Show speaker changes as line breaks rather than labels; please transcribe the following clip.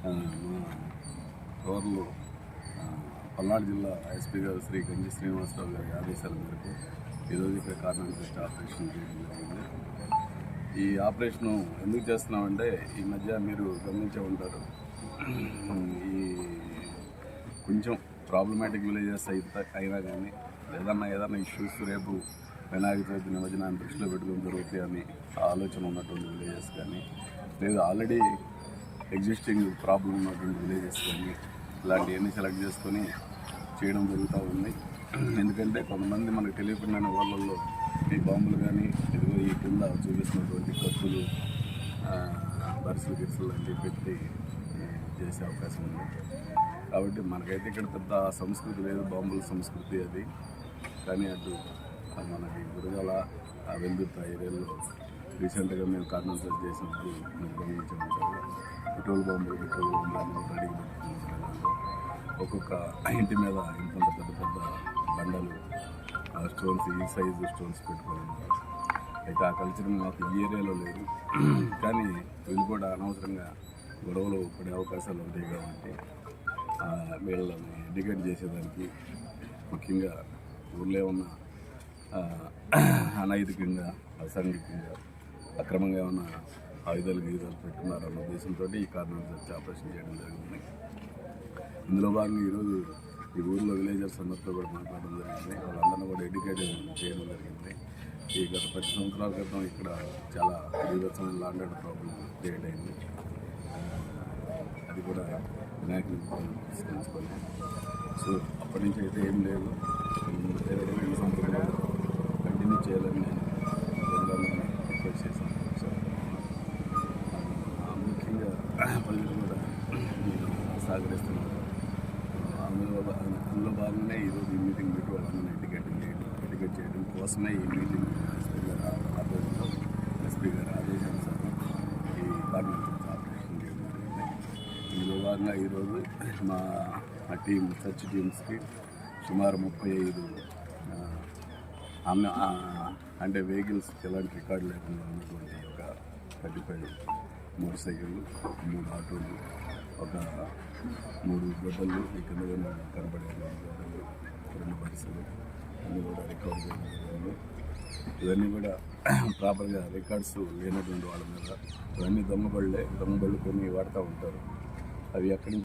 మా టోర్లు పల్నాడు జిల్లా ఎస్పీ గారు శ్రీ గంజి శ్రీనివాసరావు గారి ఆదేశాల మేరకు ఈరోజు ఇక్కడ కారణం ఆపరేషన్ చేయడం జరిగింది. ఈ ఆపరేషను ఎందుకు చేస్తున్నామంటే ఈ మధ్య మీరు గమనించే ఉంటారు ఈ కొంచెం ప్రాబ్లమాటిక్ విలేజెస్ అయితే అయినా కానీ ఏదన్నా ఏదన్నా ఇష్యూస్ రేపు వినాయక చవితి నిమజ్జనాన్ని దృష్టిలో పెట్టుకుని జరుగుతాయి అని ఆలోచన ఉన్నటువంటి విలేజెస్ కానీ లేదు ఆల్రెడీ ఎగ్జిస్టింగ్ ప్రాబ్లం ఉన్నటువంటి విలేజెస్ కానీ ఇలాంటివన్నీ సెలెక్ట్ చేసుకొని చేయడం జరుగుతూ ఉంది. ఎందుకంటే కొంతమంది మనకు తెలియకుండా వాళ్ళల్లో ఈ బాంబులు కానీ ఇదిగో ఈ కింద చూపిస్తున్నటువంటి ఖర్చులు బరిసెలు గిరిసెలు అన్నీ పెట్టి చేసే అవకాశం ఉంది. కాబట్టి మనకైతే ఇక్కడ పెద్ద సంస్కృతి లేదు బాంబుల సంస్కృతి అది. కానీ అటు మనకి గురజాల వెలుగుతాయి ఏరియాలో రీసెంట్గా మేము కర్నూలు సెర్చ్ చేసినప్పుడు మీరు గమనించే పెట్రోల్ బాంబులు పెట్రోల్ బాంబులు రెడీ ఒక్కొక్క ఇంటి మీద ఇంత పెద్ద పెద్ద బండలు ఆ స్టోన్స్ ఈ సైజు స్టోన్స్ పెట్టుకోవడం అయితే ఆ కల్చర్ మాకు ఈ ఏరియాలో లేదు. కానీ వీళ్ళు కూడా అనవసరంగా గొడవలు పడే అవకాశాలు ఉంటాయి కాబట్టి వీళ్ళని ఎడ్యుకేట్ చేసేదానికి ముఖ్యంగా ఊళ్ళో ఉన్న అనైతికంగా అసాంఘికంగా అక్రమంగా ఏమైనా ఆయుధాలు గీతాలు పెట్టుకున్నారన్న ఉద్దేశంతో ఈ కారణం వచ్చి ఆపరేషన్ చేయడం జరిగింది. ఇందులో భాగంగా ఈరోజు ఈ ఊర్లో విలేజర్స్ అందరితో కూడా మాట్లాడడం జరిగింది. వాళ్ళందరినీ కూడా ఎడ్యుకేట్ చేయడం జరిగింది. ఈ గత పది సంవత్సరాల క్రితం ఇక్కడ చాలా విధమైన లాండెడ్ ప్రాబ్లం క్రియేట్ అయింది. అది కూడా వినాయకుని తీసుకొని సో అప్పటి నుంచి అయితే ఏం లేదు. రెండు సంవత్సరాలు కంటిన్యూ చేయాలని నేను ప్రజలందరినీ రిక్వెస్ట్ చేశాను సో ఆ, ముఖ్యంగా ప్రజలు కూడా సహకరిస్తున్నారు అందులో అందులో భాగంగానే ఈరోజు ఈ మీటింగ్ పెట్టి వాళ్ళందరినీ ఎడ్యుకేట్ చేయడం ఎడ్యుకేట్ చేయడం కోసమే ఈ మీటింగ్ ఎస్పీ గారు ఆదేశంలో ఎస్పీ గారు ఆదేశానుసారం ఈ కార్మిక ఆపరేషన్ చేయడం ఇందులో భాగంగా ఈరోజు మా మా టీం సర్చ్ టీమ్స్కి సుమారు ముప్పై ఐదు ఆమె అంటే వెహికల్స్ ఎలాంటి రికార్డు లేకుండా ఉన్నటువంటి ఒక థర్టీ ఫైవ్ మూడు సైకిళ్ళు మూడు ఆటోలు ఒక మూడు గొడ్డలు ఇక్కడ కింద కనబడే రెండు గొడ్డలు అన్నీ కూడా రికార్డ్ చేయడం ఇవన్నీ కూడా ప్రాపర్గా రికార్డ్స్ లేనటువంటి వాళ్ళ మీద ఇవన్నీ దొంగబళ్ళే దొంగబళ్ళు కొన్ని వాడుతూ ఉంటారు. అవి ఎక్కడి